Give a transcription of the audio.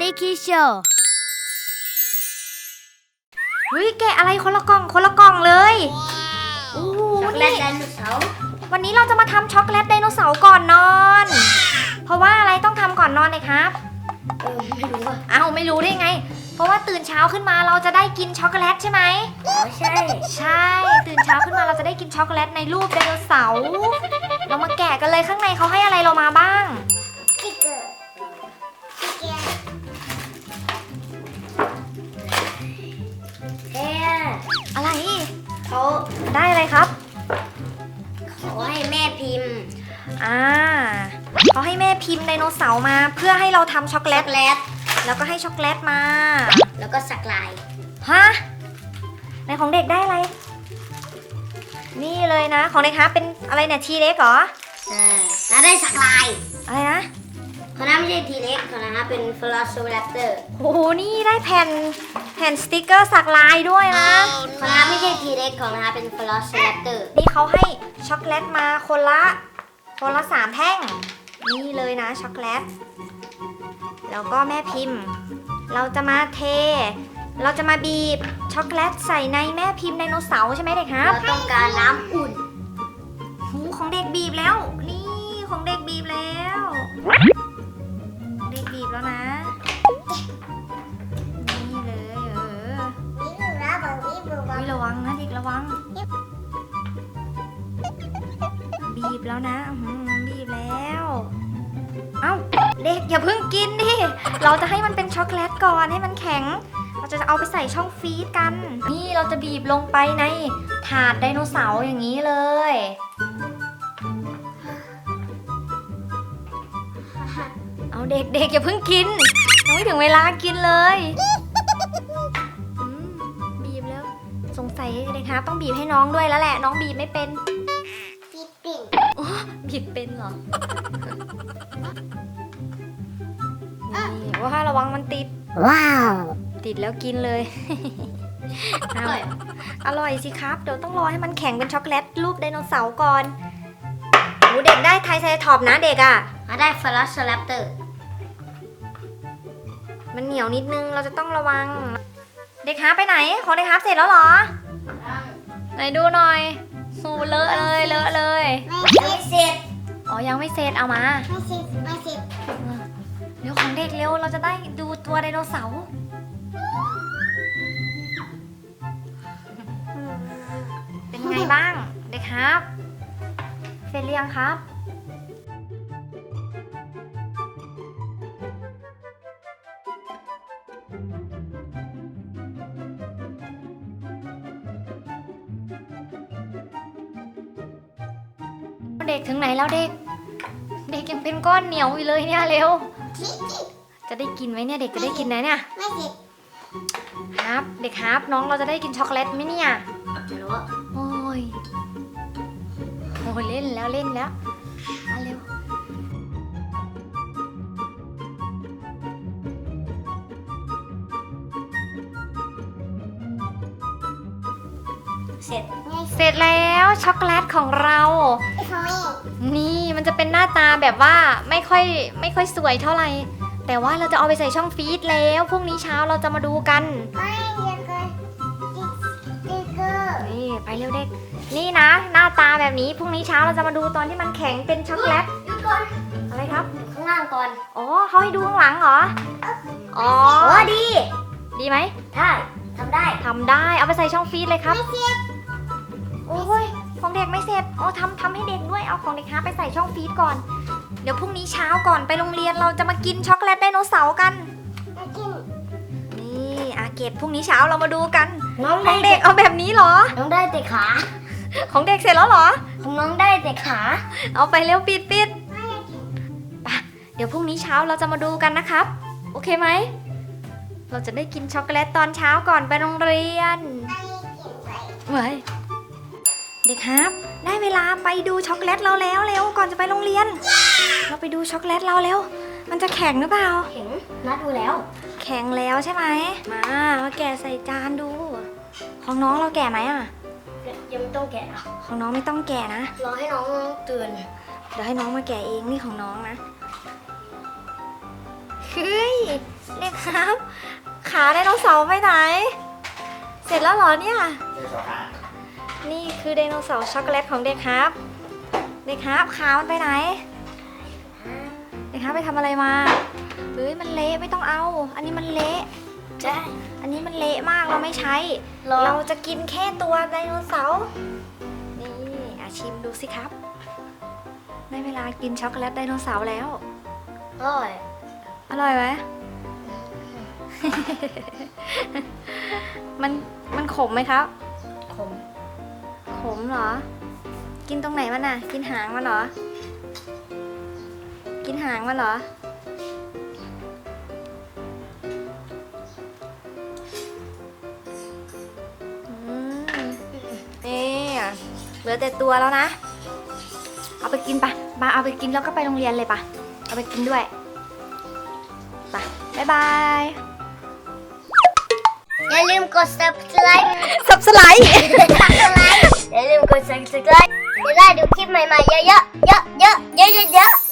นิคิโชเฮ้ยแกะอะไรคนละกล่องคนละกล่องเลยโอ้โหช็อกโกแลตนี่ไดโนเสาร์วันนี้เราจะมาทำช็อกโกแลตไดโนเสาร์ก่อนนอน เพราะว่าอะไรต้องทำก่อนนอนเลยครับเออไม่รู้อะเอ้าไม่รู้ได้ไง เพราะว่าตื่นเช้าขึ้นมาเราจะได้กินช็อกโกแลตใช่ไหมอ๋อใช่ ใช่ ตื่นเช้าขึ้นมาเราจะได้กินช็อกโกแลตในรูปไดโนเสาร์เรามาแกะกันเลยข้างในเขาให้อะไรเรามาบ้าง พิมพ์ไดโนเสาร์มา เพื่อให้เราทำช็อกโกแลช็อกตโกแลตแล้วก็ให้ช็อกโกแลตมา แล้วก็สักลาย ฮะในของเด็กได้อะไร นี่เลยนะ ของเด็กคะเป็นอะไรเนี่ยทีเล็กเหรออ่าแล้วได้สักลายอะไรนะเขานั้นไม่ใช่ทีเล็กเขานั้นเป็นฟลอสโซแรปเตอร์โอ้โห นี่ได้แผ่นแผ่นสติกเกอร์สักลายด้วยนะเขานั้นไม่ใช่ทีเล็กของนั้นเป็นฟลอสโซแรปเตอร์ นี่เขาให้ช็อกโกแลตมาคนละ คนละสามแท่ง นี่เลยนะช็อกโกแลต แล้วก็แม่พิมพ์ เราจะมาเท เราจะมาบีบช็อกโกแลตใส่ในแม่พิมพ์ไดโนเสาร์ใช่ไหมเด็กครับเราต้องการน้ำอุ่นหูของเด็กบีบแล้ว นี่ของเด็กบีบแล้วของเด็กบีบแล้วนะนี่เลยเออนี่หนูนะบอกนี่บอกอุ๊ยระวังนะเด็กระวัง บีบแล้วนะอื้อหือบีบแล้ว เอ้าเด็กอย่าเพิ่งกินดิ เราจะให้มันเป็นช็อกโกแลตก่อนให้มันแข็ง เราจะเอาไปใส่ช่องฟรีซกัน นี่เราจะบีบลงไปในถาดไดโนเสาร์อย่างนี้เลย เอาเด็กๆอย่าเพิ่งกิน ยังไม่ถึงเวลากินเลยบีบแล้ว สงสัยเด็กครับต้องบีบให้น้องด้วยแล้วแหละ น้องบีบไม่เป็น ฟิตปิ้งบีบเป็นเหรอนี่ว่าระวังมันติด ว้าว ติดแล้วกินเลย อร่อย อร่อยสิครับ เดี๋ยวต้องรอให้มันแข็งเป็นช็อกโกแลตรูปไดโนเสาร์ก่อนหนูเด็กได้ไทรเซราทอปส์นะเด็กอะ่ะ มาได้ฟลอสโซแรปเตอร์ มันเหนียวนิดนึง เราจะต้องระวัง เด็กฮาร์ปไปไหน ของเด็กฮาร์ปเสร็จแล้วเหรอ ไหนดูหน่อย หูเลอะเลยเลอะเลย ไม่เสร็จอ๋อยังไม่เสร็จเอามาไม่เสร็จไม่เสร็จเร็วของเด็กเร็วเราจะได้ดูตัวไดโนเสาร์เป็นไงบ้างเด็กครับ เสร็จหรือยังครับ เด็กถึงไหนแล้วเด็ก เด็กยังเป็นก้อนเหนียวอยู่เลยเนี่ยเร็ว จะได้กินไหมเนี่ยเด็กจะได้กินไหมเนี่ยไม่เสร็จครับเด็กครับน้องเราจะได้กินช็อกโกแลตไหมเนี่ยไม่รู้อะโอ้ยโอ้ยเล่นแล้วเล่นแล้วมาเร็วเสร็จไม่เสร็จแล้วช็อกโกแลตของเราเสร็จ นี่มันจะเป็นหน้าตาแบบว่าไม่ค่อยไม่ค่อยสวยเท่าไหร่ แต่ว่าเราจะเอาไปใส่ช่องฟรีซแล้วพรุ่งนี้เช้าเราจะมาดูกัน ไม่เดี๋ยวก่อนติ๊กเกอร์นี่ไปเร็วเด็ก นี่นะ หน้าตาแบบนี้พรุ่งนี้เช้าเราจะมาดูตอนที่มันแข็งเป็นช็อกโกแลตเดี๋ยวก่อนอะไรครับ ข้างล่างก่อนอ๋อเขาให้ดูข้างหลังเหรออ๋อโอ้ดี ดีไหมได้ทำได้ทำได้เอาไปใส่ช่องฟรีซเลยครับ ไม่เสร็จโอ้ย ของเด็กไม่เสร็จอ๋อทำทำให้เด็กด้วยเอาของเด็กฮะไปใส่ช่องฟรีซก่อน เดี๋ยวพรุ่งนี้เช้าก่อนไปโรงเรียนเราจะมากินช็อกโกแลตไดโนเสาร์กันไม่กินนี่อาเกตพรุ่งนี้เช้าเรามาดูกัน น้องขได้องเด็กเอาแบบนี้เหรอ น้องได้แต่ขา ของเด็กเสร็จแล้วเหรอ ของน้องได้แต่ขา เอาไปเร็วปิดปิดไปเดี๋ยวพรุ่งนี้เช้าเราจะมาดูกันนะครับ โอเคไหม เราจะได้กินช็อกโกแลตตอนเช้าก่อนไปโรงเรียนเว้ย เด็กครับ ได้เวลาไปดูช็อกโกแลตเราแล้วเร็วก่อนจะไปโรงเรียน เราไปดูช็อกโกแลตเราเร็ว มันจะแข็งหรือเปล่าเข็งนัดดูแล้ว แข็งแล้วใช่ไหม มามาแกะใส่จานดู ของน้องเราแกะไหมอะ ยังไม่ต้องแกะอะของน้องไม่ต้องแกะนะ รอให้น้องตื่นเดี๋ยวให้น้องมาแกะเองนี่ของน้องนะ เฮ้ยเด็กครับ ขาไดโนเสาร์ไปไหน เสร็จแล้วเหรอเนี่ย นี่คือไดโนเสาร์ช็อกโกแลตของเด็กครับ เด็กครับขามันไปไหน เด็กครับไปทำอะไรมาเฮ้ยมันเละไม่ต้องเอา อันนี้มันเละ ใช่ อันนี้มันเละมากเราไม่ใช้ หรอ เราจะกินแค่ตัวไดโนเสาร์นี่อาชิมดูสิครับได้เวลากินช็อกโกแลตไดโนเสาร์แล้ว อร่อยอร่อยไหม มันมันขมไหมครับ ขมข มเหรอ กินตรงไหนมันน่ะ กินหางมันเหรอ กินหางมันเหรอ อืมนี่เหลือแต่ตัวแล้วนะ เอาไปกินปะบาเอาไปกินแล้วก็ไปโรงเรียนเลยปะเอาไปกินด้วยปะบ๊ายบาย อย่าลืมกด subscribe สับสไลด์ subscribe อย่าลืมกด subscribe จะได้ดูคลิปใหม่ๆเยอะๆเยอะๆเยอะๆเยอะๆ